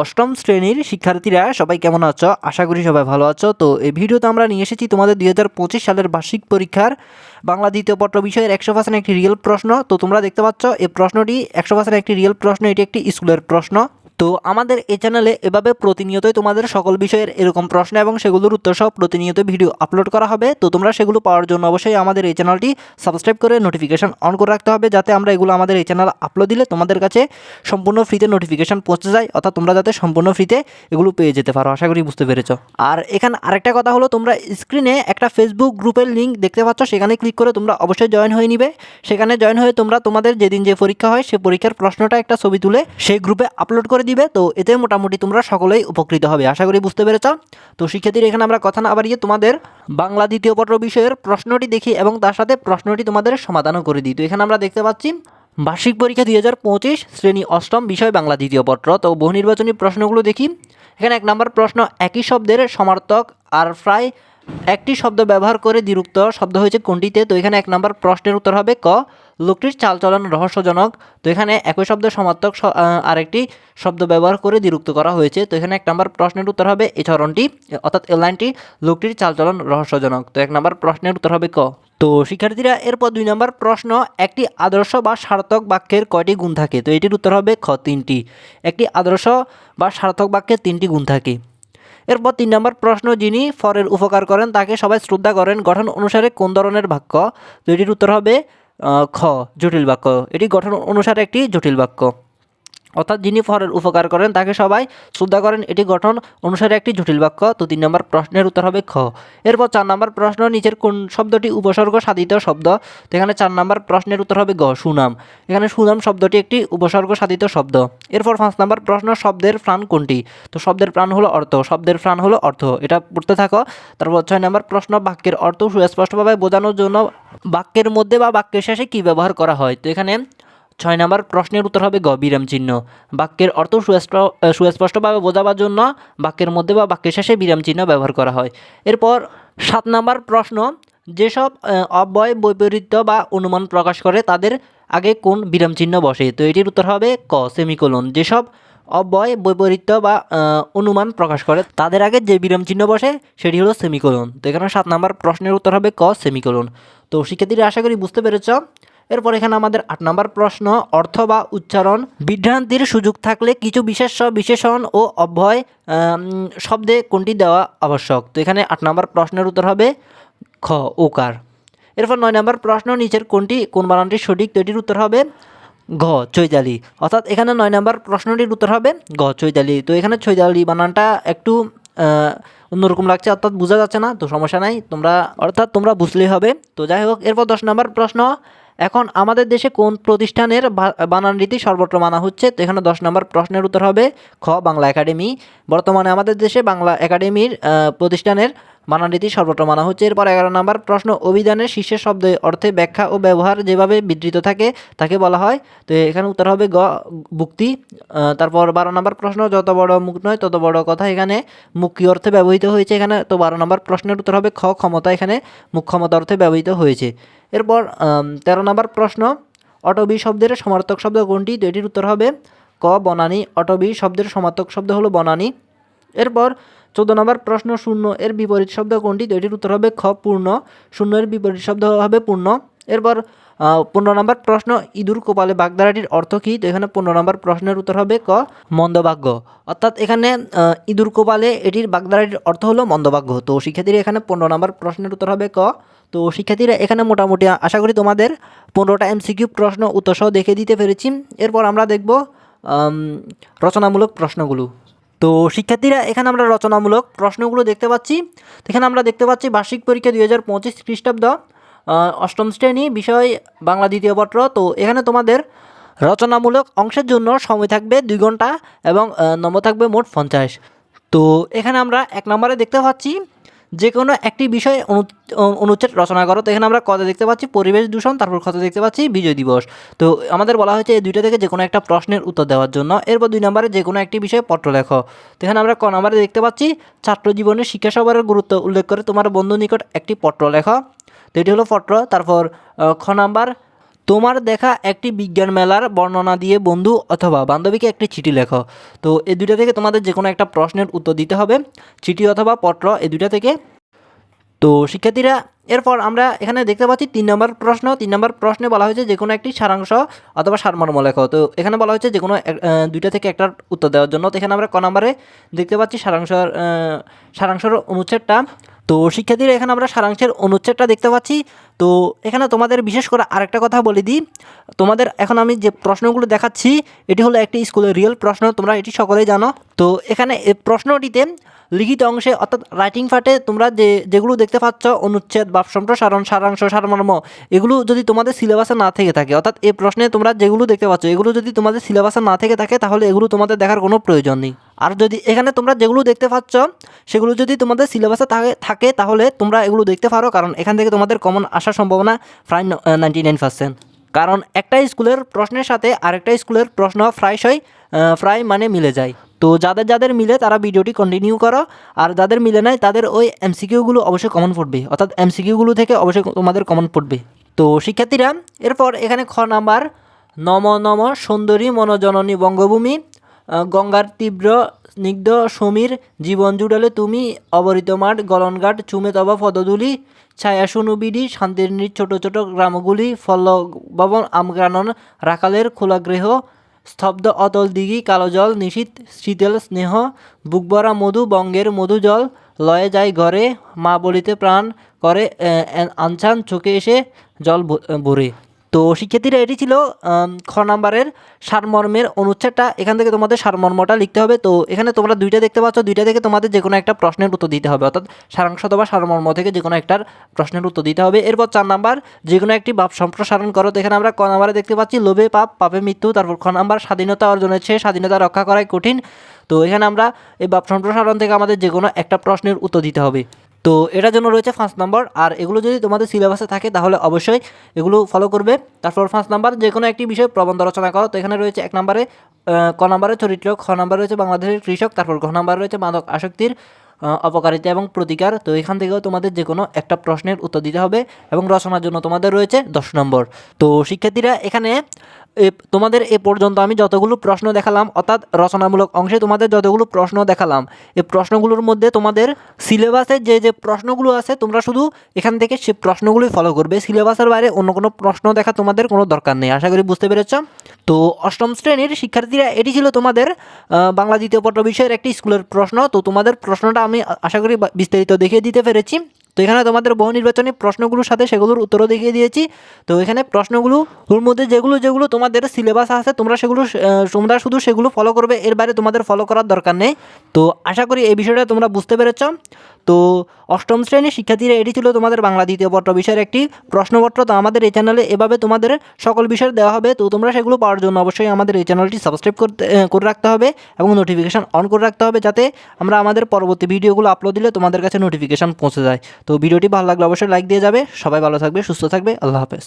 অষ্টম শ্রেণির শিক্ষার্থীরা, সবাই কেমন আছো? আশা করি সবাই ভালো আছো। তো এই ভিডিওতে আমরা নিয়ে এসেছি তোমাদের দুই হাজার পঁচিশ সালের বার্ষিক পরীক্ষার বাংলা দ্বিতীয় পত্র বিষয়ের একশো পার্সেন্ট একটি রিয়েল প্রশ্ন। তো তোমরা দেখতে পাচ্ছ, এই প্রশ্নটি একশো পার্সেন্ট একটি রিয়েল প্রশ্ন, এটি একটি স্কুলের প্রশ্ন। তো আমাদের এই চ্যানেলে এভাবে প্রতিনিয়তই তোমাদের সকল বিষয়ের এরকম প্রশ্ন এবং সেগুলোর উত্তর সহ প্রতিনিয়ত ভিডিও আপলোড করা হবে। তো তোমরা সেগুলো পাওয়ার জন্য অবশ্যই আমাদের এই চ্যানেলটি সাবস্ক্রাইব করে নোটিফিকেশান অন করে রাখতে হবে যাতে আমরা এগুলো আমাদের এই চ্যানেল আপলোড দিলে তোমাদের কাছে সম্পূর্ণ ফ্রিতে নোটিফিকেশান পৌঁছে যায়। অর্থাৎ তোমরা যাতে সম্পূর্ণ ফ্রিতে এগুলো পেয়ে যেতে পারো। আশা করি বুঝতে পেরেছ। আর এখানে আরেকটা কথা হলো, তোমরা স্ক্রিনে একটা ফেসবুক গ্রুপের লিঙ্ক দেখতে পাচ্ছ। সেখানে ক্লিক করে তোমরা অবশ্যই জয়েন হয়ে নিবে। সেখানে জয়েন হয়ে তোমরা তোমাদের যেদিন যে পরীক্ষা হয় সেই পরীক্ষার প্রশ্নটা একটা ছবি তুলে সেই গ্রুপে আপলোড করে দিবে, তো এতে মোটামুটি তোমরা সকলেই উপকৃত হবে। আশা করি বুঝতে পেরেছ? তো শিক্ষার্থীর, এখানে আমরা কথা না বাড়িয়ে তোমাদের বাংলা দ্বিতীয় পত্র বিষয়ের প্রশ্নটি দেখি এবং তার সাথে প্রশ্নটি তোমাদের সমাধানও করে দিই। তো এখানে আমরা দেখতে পাচ্ছি, বার্ষিক পরীক্ষা দুই হাজার পঁচিশ, শ্রেণি অষ্টম বিষয় বাংলা দ্বিতীয় পত্র। তো বহু নির্বাচনী প্রশ্নগুলো দেখি। এখানে এক নম্বর প্রশ্ন, একই শব্দের সমার্থক আর প্রায় একটি শব্দ ব্যবহার করে দ্বিরুক্ত শব্দ হয়েছে কোনটিতে? তো এখানে এক নম্বর প্রশ্নের উত্তর হবে ক। লোকটির চালচলন রহস্যজনক। তো এখানে একই শব্দ সমার্থক আরেকটি শব্দ ব্যবহার করে দ্বিরুক্ত করা হয়েছে। তো এখানে এক নম্বর প্রশ্নের উত্তর হবে এই চরণটি অর্থাৎ এই লাইনটি লোকটির চালচলন রহস্যজনক। তো এক নম্বর প্রশ্নের উত্তর হবে ক। তো শিক্ষার্থীরা, এরপর দুই নম্বর প্রশ্ন, একটি আদর্শ বা সার্থক বাক্যের কয়টি গুণ থাকে? তো এটির উত্তর হবে খ, তিনটি। একটি আদর্শ বা সার্থক বাক্যের তিনটি গুণ থাকে। এরপর তিন নম্বর প্রশ্ন, যিনি ফরের উপকার করেন, তাকে সবাই শ্রদ্ধা করেন। গঠন অনুসারে কোন ধরনের বাক্য? তো এটির উত্তর হবে খ জটিল বাক্য। এটি গঠন অনুসারে একটি জটিল বাক্য। অর্থাৎ যিনি ফরের উপকার করেন, তাকে সবাই শ্রদ্ধা করেন। এটি গঠন অনুসারে একটি জটিল বাক্য। তো তিন নম্বর প্রশ্নের উত্তর হবে খ। এরপর চার নম্বর প্রশ্ন, নিচের কোন শব্দটি উপসর্গ সাধিত শব্দ? তো এখানে চার নম্বর প্রশ্নের উত্তর হবে গ, সুনাম। এখানে সুনাম শব্দটি একটি উপসর্গ সাধিত শব্দ। এরপর পাঁচ নম্বর প্রশ্ন, শব্দের প্রাণ কোনটি? তো শব্দের প্রাণ হলো অর্থ। শব্দের প্রাণ হলো অর্থ। এটা পড়তে থাকো। তারপর ছয় নম্বর প্রশ্ন, বাক্যের অর্থ সুস্পষ্টভাবে বোঝানোর জন্য বাক্যের মধ্যে বা বাক্যের শেষে কী ব্যবহার করা হয়? তো এখানে ছয় নম্বর প্রশ্নের উত্তর হবে গ বিরাম চিহ্ন। বাক্যের অর্থ সুস্পষ্ট সুস্পষ্টভাবে বোঝাবার জন্য বাক্যের মধ্যে বা বাক্যের শেষে বিরাম চিহ্ন ব্যবহার করা হয়। এরপর সাত নম্বর প্রশ্ন, যেসব অব্যয়, বৈপরীত্য বা অনুমান প্রকাশ করে তাদের আগে কোন বিরাম চিহ্ন বসে? তো এটির উত্তর হবে ক, সেমিকোলন। যেসব অব্যয়, বৈপরীত্য বা অনুমান প্রকাশ করে তাদের আগে যে বিরাম চিহ্ন বসে সেটি হলো সেমিকোলন। তো এখানে সাত নম্বর প্রশ্নের উত্তর হবে ক, সেমিকোলন। তো শিক্ষার্থীরা আশা করি বুঝতে পেরেছ এরপর এখানে আমাদের আট নম্বর প্রশ্ন অর্থ বা উচ্চারণ। বিভ্রান্তির সুযোগ থাকলে কিছু বিশেষ্য বিশেষণ ও অভ্যয় আম, শব্দে কোনটি দেওয়া আবশ্যক? তো এখানে আট নম্বর প্রশ্নের উত্তর হবে খ ওকার। এরপর নয় নম্বর প্রশ্ন নিচের কোনটি কোন বানানটি সঠিক তো এটির উত্তর হবে ঘ চৈতালি। অর্থাৎ এখানে নয় নম্বর প্রশ্নটির উত্তর হবে ঘ চৈতালি। তো এখানে চৈতালি বানানটা একটু অন্যরকম লাগছে অর্থাৎ বোঝা যাচ্ছে না তো সমস্যা নাই। তোমরা অর্থাৎ তোমরা বুঝলেই হবে। তো যাই হোক এরপর দশ নম্বর প্রশ্ন এখন আমাদের দেশে কোন প্রতিষ্ঠানের বানান রীতি সর্বত্র মানা হচ্ছে? তো এখানে দশ নম্বর প্রশ্নের উত্তর হবে, খ, বাংলা একাডেমি। বর্তমানে আমাদের দেশে বাংলা একাডেমির প্রতিষ্ঠানের বানান রীতি সর্বত্র মানা হচ্ছে। এরপর এগারো নম্বর প্রশ্ন অভিধানের শীর্ষের শব্দ অর্থে ব্যাখ্যা ও ব্যবহার যেভাবে বিধৃত থাকে তাকে বলা হয়। তো এখানে উত্তর হবে গ আহ, তারপর বারো নম্বর প্রশ্ন যত বড় মুখ নয় তত বড় কথা এখানে মুখ অর্থে ব্যবহৃত হয়েছে এখানে? তো বারো নম্বর প্রশ্নের উত্তর হবে খ ক্ষমতা এখানে মুখ ক্ষমতা অর্থে ব্যবহৃত হয়েছে। এরপর তেরো নম্বর প্রশ্ন অটবি শব্দের সমার্থক শব্দ কোনটি? তো এটির উত্তর হবে ক বনানী। অটবি শব্দের সমার্থক শব্দ হলো বনানী। এরপর চোদ্দ নম্বর প্রশ্ন শূন্য এর বিপরীত শব্দ কোনটি তো এটির উত্তর হবে খ, পূর্ণ। শূন্য এর বিপরীত শব্দ হবে পূর্ণ। এরপর পনেরো নম্বর প্রশ্ন, ইঁদুর কোপালে বাগদারাটির অর্থ কী? তো এখানে পনেরো নম্বর প্রশ্নের উত্তর হবে ক, মন্দভাগ্য। অর্থাৎ এখানে ইঁদুর কোপালে এটির বাগদারাটির অর্থ হলো মন্দভাগ্য। তো শিক্ষার্থীরা, এখানে পনেরো নম্বর প্রশ্নের উত্তর হবে ক। তো শিক্ষার্থীরা, এখানে মোটামুটি আশা করি তোমাদের পনেরোটা এমসিকিউ প্রশ্ন উত্তরসহ দেখে দিতে পেরেছি। এরপর আমরা দেখব রচনামূলক প্রশ্নগুলো। তো শিক্ষার্থীরা, এখানে আমরা রচনামূলক প্রশ্নগুলো দেখতে পাচ্ছি। এখানে আমরা দেখতে পাচ্ছি, বার্ষিক পরীক্ষা দুই হাজার পঁচিশ খ্রিস্টাব্দ অষ্টম শ্রেণি, বিষয়, বাংলা দ্বিতীয় পত্র। তো এখানে তোমাদের রচনামূলক অংশের জন্য সময় থাকবে দুই ঘণ্টা এবং নম্বর থাকবে মোট পঞ্চাশ। তো এখানে আমরা এক নম্বরে দেখতে পাচ্ছি যে কোনো একটি বিষয়ে অনু- অনু- অনুচ্ছেদ রচনা করো। তো এখানে আমরা কথা দেখতে পাচ্ছি? পরিবেশ দূষণ, তারপর কথা দেখতে পাচ্ছি? বিজয় দিবস। তো আমাদের বলা হয়েছে এই দুইটা থেকে যে কোনো একটা প্রশ্নের উত্তর দেওয়ার জন্য। এরপর দুই নম্বরে যে কোনো একটি বিষয়ে পত্র লেখো। তো এখানে আমরা ক নম্বরে দেখতে পাচ্ছি, ছাত্র জীবনে শিক্ষা সবার গুরুত্ব উল্লেখ করে তোমার বন্ধু নিকট একটি পত্র লেখো। তো এটি হলো পত্র। তারপর খ নাম্বার তোমার দেখা একটি বিজ্ঞান মেলার বর্ণনা দিয়ে বন্ধু অথবা বান্ধবীকে একটি চিঠি লেখো। তো এই দুইটা থেকে তোমাদের যে কোনো একটা প্রশ্নের উত্তর দিতে হবে, চিঠি অথবা পত্র এই দুইটা থেকে। তো শিক্ষার্থীরা, এরপর আমরা এখানে দেখতে পাচ্ছি তিন নম্বর প্রশ্ন। তিন নম্বর প্রশ্নে বলা হয়েছে যে কোনো একটি সারাংশ অথবা সারমর্ম লেখো। তো এখানে বলা হয়েছে যে কোনো দুইটা থেকে একটার উত্তর দেওয়ার জন্য। তো এখানে আমরা ক নম্বরে দেখতে পাচ্ছি সারাংশ সারাংশর অনুচ্ছেদটা। তো শিক্ষার্থীরা, এখানে আমরা সারাংশের অনুচ্ছেদটা দেখতে পাচ্ছি। তো এখানে তোমাদের বিশেষ করে আরেকটা কথা বলে দিই। তোমাদের এখন আমি যে প্রশ্নগুলো দেখাচ্ছি, এটি হলো একটি স্কুলের রিয়েল প্রশ্ন, তোমরা এটি সকলেই জানো। তো এখানে প্রশ্নটিতে লিখিত অংশে, অর্থাৎ রাইটিং পার্টে তোমরা যে, যেগুলো দেখতে পাচ্ছ, অনুচ্ছেদ বা সম্প্রসারণ সারাংশ, সারমর্ম, এগুলো যদি তোমাদের সিলেবাসে না থেকে থাকে, অর্থাৎ এই প্রশ্নে তোমরা যেগুলো দেখতে পাচ্ছ, এগুলো যদি তোমাদের সিলেবাসে না থেকে থাকে, তাহলে এগুলো তোমাদের দেখার কোনো প্রয়োজন নেই। আর যদি এখানে তোমরা যেগুলো দেখতে পাচ্ছ, সেগুলো যদি তোমাদের সিলেবাসে থাকে থাকে, তাহলে তোমরা এগুলো দেখতে পারো, কারণ এখান থেকে তোমাদের কমন আসার সম্ভাবনা প্রায় নাইনটি নাইন পার্সেন্ট কারণ একটা স্কুলের প্রশ্নের সাথে আরেকটা স্কুলের প্রশ্ন প্রায়শই প্রায় মানে মিলে যায়। তো যাদের যাদের মিলে তারা ভিডিওটি কন্টিনিউ করো, আর যাদের মিলে নাই তাদের ওই এমসিকিউগুলো অবশ্যই কমন পড়বে। অর্থাৎ এমসিকিউগুলো থেকে অবশ্যই তোমাদের কমন পড়বে। তো শিক্ষার্থীরা, এরপর এখানে খ নাম্বার, নম নম সুন্দরী মনোজননী বঙ্গভূমি। গঙ্গার তীব্র স্নিগ্ধ সমীর জীবন জুড়ালে তুমি অবরিত মাঠ, গলনঘাট, চুমে তবা, পদধূলি, ছায়া সুনুবিডি শান্তির নির ছোট ছোট গ্রামগুলি, ফল ভবন আমগ্রানন রাখালের খোলা গৃহ, স্তব্ধ অতল দিঘি, কালো জল নিশীত শীতল স্নেহ, বুকবরা মধু, বঙ্গের মধু জল, লয়ে যায় ঘরে, মা বলিতে প্রাণ করে আনছান চোখে এসে জল ভরে। তো শিক্ষার্থীরা এটি ছিল খ নাম্বারের সারমর্মের অনুচ্ছেদটা। এখান থেকে তোমাদের সারমর্মটা লিখতে হবে। তো এখানে তোমরা দুইটা দেখতে পাচ্ছ। দুইটা থেকে তোমাদের যে কোনো একটা প্রশ্নের উত্তর দিতে হবে। অর্থাৎ সারাংশ অথবা সারমর্ম থেকে যে কোনো একটার প্রশ্নের উত্তর দিতে হবে। এরপর চার নাম্বার যে কোনো একটি ভাব সম্প্রসারণ করো। তো এখানে আমরা ক নাম্বারে দেখতে পাচ্ছি, লোভে পাপ, পাপে মৃত্যু। তারপর খ নাম্বার, স্বাধীনতা অর্জনের চেয়ে স্বাধীনতা রক্ষা করাই কঠিন। তো এখানে আমরা এই ভাব সম্প্রসারণ থেকে আমাদের যে কোনো একটা প্রশ্নের উত্তর দিতে হবে। তো এটার জন্য রয়েছে পাঁচ নাম্বার আর এগুলো যদি তোমাদের সিলেবাসে থাকে তাহলে অবশ্যই এগুলো ফলো করবে। তারপর পাঁচ নাম্বার যে কোনো একটি বিষয়ে প্রবন্ধ রচনা করো। তো এখানে রয়েছে এক নম্বরে ক নম্বরে চরিত্র খ নম্বরে রয়েছে বাংলাদেশের কৃষক, তারপর ঘ নম্বরে রয়েছে মাদক আসক্তির অপকারিতা এবং প্রতিকার। তো এখান থেকেও তোমাদের যে কোনো একটা প্রশ্নের উত্তর দিতে হবে এবং রচনার জন্য তোমাদের রয়েছে দশ নম্বর তো শিক্ষার্থীরা এখানে তোমাদের এ পর্যন্ত আমি যতগুলো প্রশ্ন দেখালাম, অর্থাৎ রচনামূলক অংশে তোমাদের যতগুলো প্রশ্ন দেখালাম এই প্রশ্নগুলোর মধ্যে তোমাদের সিলেবাসে যে যে প্রশ্নগুলো আছে, তোমরা শুধু এখান থেকে সে প্রশ্নগুলোই ফলো করবে। সিলেবাসের বাইরে অন্য কোনো প্রশ্ন দেখা তোমাদের কোনো দরকার নেই, আশা করি বুঝতে পেরেছ? তো অষ্টম শ্রেণির শিক্ষার্থীরা, এটি ছিল তোমাদের বাংলা দ্বিতীয় পত্র বিষয়ের একটি স্কুলের প্রশ্ন। তো তোমাদের প্রশ্নটা আমি আশা করি বিস্তারিত দেখিয়ে দিতে পেরেছি। তো এখানে তোমাদের বহু নির্বাচনী প্রশ্নগুলোর সাথে সেগুলোর উত্তরও দেখিয়ে দিয়েছি। তো এখানে প্রশ্নগুলো, ওর মধ্যে যেগুলো যেগুলো তোমাদের সিলেবাস আছে, তোমরা সেগুলো তোমরা শুধু সেগুলো ফলো করবে, এর বাইরে তোমাদের ফলো করার দরকার নেই। তো আশা করি এই বিষয়টা তোমরা বুঝতে পেরেছ। তো অষ্টম শ্রেণির শিক্ষার্থীরা, এটি ছিল তোমাদের বাংলা দ্বিতীয় পত্র বিষয়ের একটি প্রশ্নপত্র। তো আমাদের এই চ্যানেলে এভাবে তোমাদের সকল বিষয় দেওয়া হবে। তো তোমরা সেগুলো পাওয়ার জন্য অবশ্যই আমাদের এই চ্যানেলটি সাবস্ক্রাইব করতে করে রাখতে হবে এবং নোটিফিকেশান অন করে রাখতে হবে যাতে আমরা আমাদের পরবর্তী ভিডিওগুলো আপলোড দিলে তোমাদের কাছে নোটিফিকেশান পৌঁছে যায়। তো ভিডিওটি ভালো লাগলে অবশ্যই লাইক দিয়ে যাবে। সবাই ভালো থাকবে, সুস্থ থাকবে। আল্লাহ হাফেজ।